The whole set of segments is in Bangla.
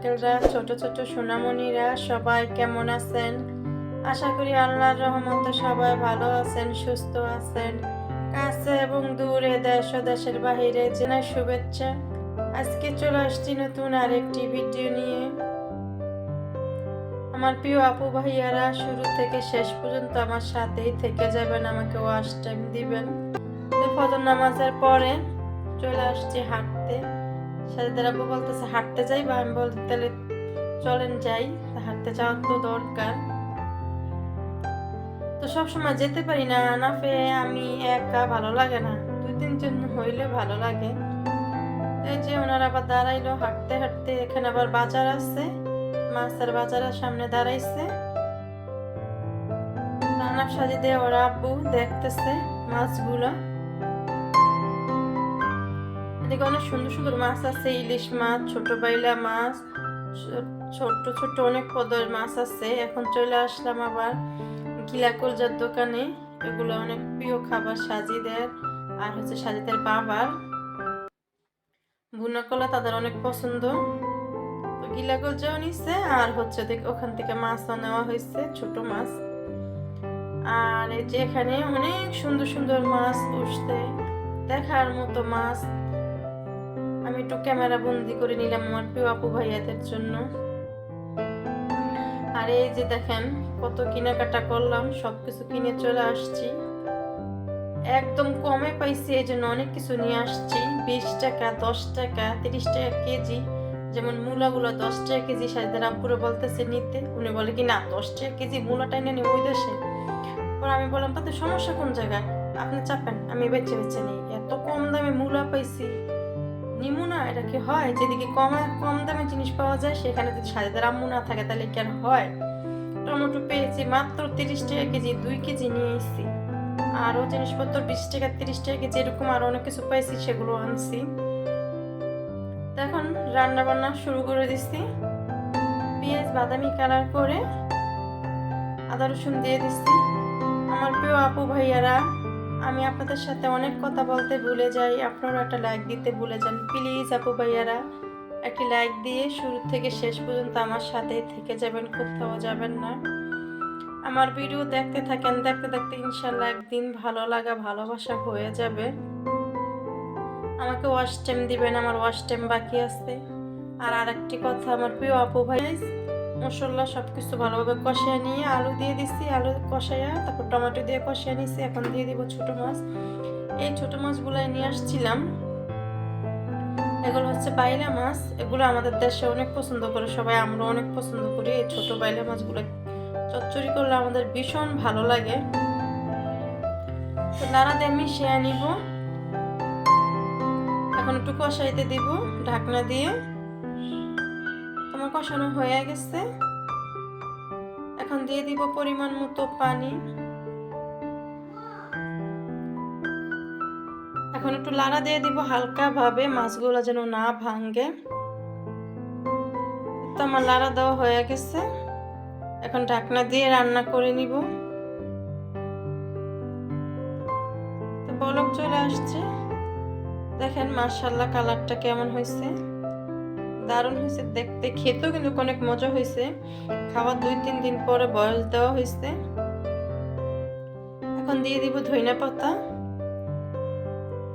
আঙ্কেলরা ছোট ছোট সোনামণিরা, সবাই কেমন আছেন? আশা করি আল্লাহর রহমতে সবাই ভালো আছেন, সুস্থ আছেন। কাছে এবং দূরে দেশ ও দেশের বাহিরে জেনার শুভেচ্ছা। আজকে চলে আসছি নতুন আরেকটি ভিডিও নিয়ে। আমার প্রিয় আপু ভাইয়ারা, শুরু থেকে শেষ পর্যন্ত আমার সাথেই থেকে যাবেন, আমাকে ওয়াশ টাইম দিবেন। ফজর নামাজের পরে চলে আসছি হাঁটতে। সাথে আপু বলতেছে, হাঁটতে যাই বা আমি বলতে, তাহলে চলেন যাই, হাঁটতে যাওয়ার তো দরকার। তো সবসময় যেতে পারি না না পেয়ে আমি একা ভালো লাগে না। দুই তিনজন হইলে ভালো লাগে। এই যে ওনারা আবার দাঁড়াইলো, হাঁটতে হাঁটতে এখানে আবার বাজার আছে, মাছের বাজারের সামনে দাঁড়াইছে। রান্নার সাজি দিয়ে ওরা আব্বু দেখতেছে মাছগুলো। এদিকে অনেক সুন্দর সুন্দর মাছ আছে, ইলিশ মাছ, ছোট বাইলা মাছ, ছো- ছোট ছোট অনেক পদের মাছ আছে। এখন চলে আসলাম আবার গিলা কলজার দোকানে। এগুলো অনেক প্রিয় খাবার সাজিদের, আর হচ্ছে সাজিদের বাবার। বুনা কলা তাদের অনেক পছন্দ। তো নিচ্ছে আর হচ্ছে দেখ, ওখান থেকে মাছও নেওয়া হয়েছে, ছোট মাছ। আর এই যে এখানে অনেক সুন্দর সুন্দর মাছ উঠছে, দেখার মতো মাছ। আমি একটু ক্যামেরা বন্দি করে নিলাম আমার প্রিয় আপু ভাইয়াদের জন্য। আর এই যে দেখেন, কত কেনাকাটা করলাম, সবকিছু কিনে চলে আসছি। একদম কমে পাইছি, এই জন্য অনেক কিছু নিয়ে আসছি। বিশ টাকা, দশ টাকা, তিরিশ টাকা কেজি, যেমন মূলাগুলো দশ টাকা কেজি সাজদের আপুরে বলতেছে নিতে। উনি বলে কি, না, দশ টাকা কেজি মূলাটাই নেন ওই দেশে। পর আমি বললাম, তাতে সমস্যা কোন জায়গায়? আপনি চাপেন, আমি বেছে বেছে নিই। এত কম দামে মূলা পাইছি। নিমু না, এটা কি হয়? যেদিকে কম কম দামে জিনিস পাওয়া যায়, সেখানে যদি সাজেদের আম্মু না থাকে, তাহলে কি আর হয়? টমেটো পেয়েছি মাত্র তিরিশ টাকা কেজি, দুই কেজি নিয়ে এসেছি। আরও জিনিসপত্র বিশ টাকা, তিরিশ টাকা কেজি, এরকম আরও অনেক কিছু পাইছি, সেগুলো আনছি। এখন রান্না বান্না শুরু করে দিচ্ছি। পেঁয়াজ, বাদামি কালার করে আদা রসুন দিয়ে দিচ্ছি। আমার প্রিয় আপু ভাইয়ারা আমি আপনাদের সাথে অনেক কথা বলতে ভুলে যাই। আপনারা একটা লাইক দিতে ভুলে যান। প্লিজ আপু ভাইয়ারা, একটি লাইক দিয়ে শুরু থেকে শেষ পর্যন্ত আমার সাথে থেকে যাবেন কোথাও যাবেন না। আমার ভিডিও দেখতে থাকেন, দেখতে দেখতে ইনশাল্লাহ একদিন ভালো লাগা, ভালোবাসা হয়ে যাবে। আমাকে ওয়াশ টাইম দিবেন, আমার ওয়াশ টাইম বাকি আছে। আর আরেকটি কথা, আমার প্রিয় আপু ভাই মশলা সব কিছু ভালোভাবে কষিয়ে নিয়ে আলু দিয়ে দিচ্ছি আলু কষাইয়া তারপর টমেটো দিয়ে কষিয়ে নিচ্ছি এখন দিয়ে দিব ছোট মাছ। এই ছোট মাছগুলাই নিয়ে আসছিলাম। এগুলো হচ্ছে বাইলা মাছ, এগুলো আমাদের দেশে অনেক পছন্দ করে, সবাই আমরা অনেক পছন্দ করি। এই ছোট বাইলা মাছগুলো চচ্চড়ি করলে আমাদের ভীষণ ভালো লাগে। তো নাড়া দিয়ে মিশিয়ে নিব। এখন একটু কষাইতে দিব ঢাকনা দিয়ে। তোমার কষানো হয়ে গেছে। এখন দিয়ে দিব পরিমাণ মতো পানি। এখন একটু লাড়া দিয়ে দিব হালকা ভাবে মাছগুলো যেন না ভাঙ্গে তো আমার লাড়া দেওয়া হয়ে গেছে। এখন ঢাকনা দিয়ে রান্না করে নিব। বলক চলে আসছে। দেখেন মার্শাল্লাহ কালারটা কেমন হয়েছে। দারুণ হয়েছে। দেখতে খেতেও কিন্তু অনেক মজা হয়েছে। খাওয়ার দুই, তিন দিন পরে বয়স দেওয়া হয়েছে। এখন দিয়ে দিব ধইনা পাতা।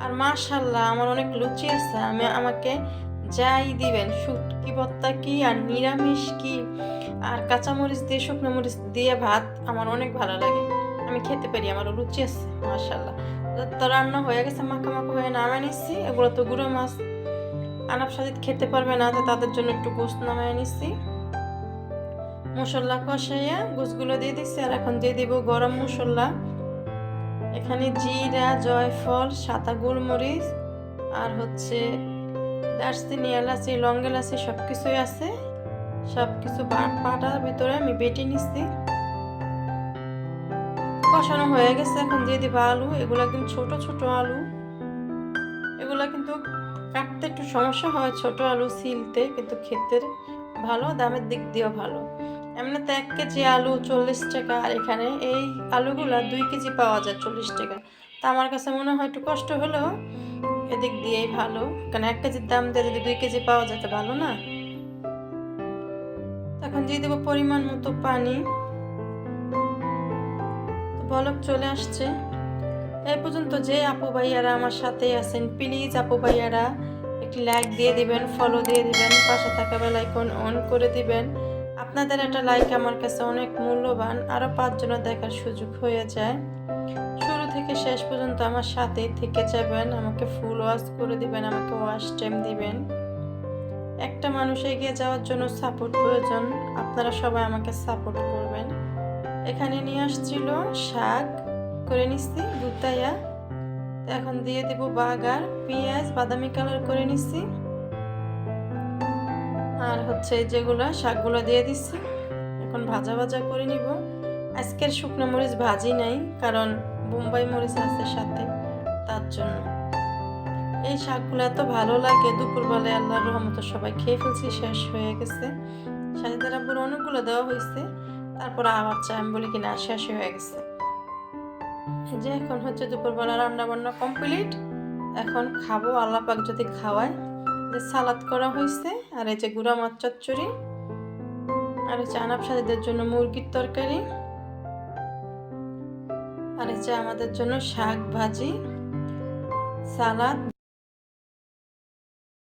আর মাশাল্লাহ আমার অনেক লুচি আছে। আমি, আমাকে যাই দিবেন। শুটকি ভর্তা কি আর নিরামিষ কি? আর কাঁচামরিচ দিয়ে, শুকনো মরিচ দিয়ে ভাত আমার অনেক ভালো লাগে। আমি খেতে পারি আমার লুচি আছে মাশাল্লাহ তো রান্না হয়ে গেছে মাখা মাখা হয়ে নামাই নিচ্ছি এগুলো তো গুঁড়ো মাছ। আনাপ সাজিদ খেতে পারবে না, তো তাদের জন্য একটু গোস্ত নামাই নিচ্ছি মশলা কষাইয়া গোসগুলো দিয়ে দিচ্ছি আর এখন দিয়ে দিব গরম মশলা। এখানে জিরা, জয়ফল, সাদা গোলমরিচ, আর হচ্ছে দারচিনি, এলাচি, লং এলাচি সব কিছুই আছে। সব কিছু পাটার ভিতরে আমি বেটে নিচ্ছি কষানো হয়ে গেছে, এখন দিয়ে দিব আলু। এগুলো একদম ছোট ছোট আলু। এগুলো কিন্তু কাটতে একটু সমস্যা হয় ছোট আলু ছিলতে কিন্তু খেতে ভালো, দামের দিক দিয়েও ভালো। এমনিতে এক কেজি আলু চল্লিশ টাকা, আর এখানে এই আলুগুলো দুই কেজি পাওয়া যায় চল্লিশ টাকা। তা আমার কাছে মনে হয় একটু কষ্ট হলেও এদিক দিয়েই ভালো। কারণ এক কেজির দাম দিয়ে যদি দুই কেজি পাওয়া যেতে ভালো না? এখন দিয়ে দেবো পরিমাণ মতো পানি। বলক চলে আসছে। এই পর্যন্ত যে আপু ভাইয়ারা আমার সাথে আছেন প্লিজ আপু ভাইয়ারা একটি লাইক দিয়ে দিবেন ফলো দিয়ে দিবেন, পাশে থাকা বেল আইকন অন করে দিবেন। আপনাদের একটা লাইক আমার কাছে অনেক মূল্যবান আরও পাঁচজনের দেখার সুযোগ হয়ে যায়। শুরু থেকে শেষ পর্যন্ত আমার সাথেই থেকে যাবেন, আমাকে ফুল ওয়াশ করে দিবেন, আমাকে ওয়াশ টাইম দিবেন। একটা মানুষ এগিয়ে যাওয়ার জন্য সাপোর্ট প্রয়োজন, আপনারা সবাই আমাকে সাপোর্ট করবেন। এখানে নিয়ে আসছিল শাক করে নিচ্ছি তো এখন দিয়ে দিব বাগার, পেঁয়াজ, বাদামি কালার করে নিচ্ছি আর হচ্ছে যেগুলো, শাকগুলো দিয়ে দিচ্ছি এখন ভাজা ভাজা করে নিব। আজকের শুকনো মরিচ ভাজি নাই, কারণ বোম্বাই মরিচ আছে সাথে, তার জন্য। এই শাকগুলো এত ভালো লাগে, দুপুরবেলায় আল্লাহর রহমতে সবাই খেয়ে ফেলছি, শেষ হয়ে গেছে। শাহিদার আব্বুর অনেকগুলো দেওয়া হয়েছে, তারপর আবার চাই আমি বলি কিনা শেষ হয়ে গেছে। যে এখন হচ্ছে দুপুরবেলা রান্না বান্না কমপ্লিট এখন খাব আল্লাপাক যদি খাওয়ায়। যে সালাদ করা হয়েছে আর এই যে গুঁড়া মাছ চচ্চড়ি। আর হচ্ছে আনাপ সাজিদের জন্য মুরগির তরকারি। আর হচ্ছে আমাদের জন্য শাক ভাজি, সালাদ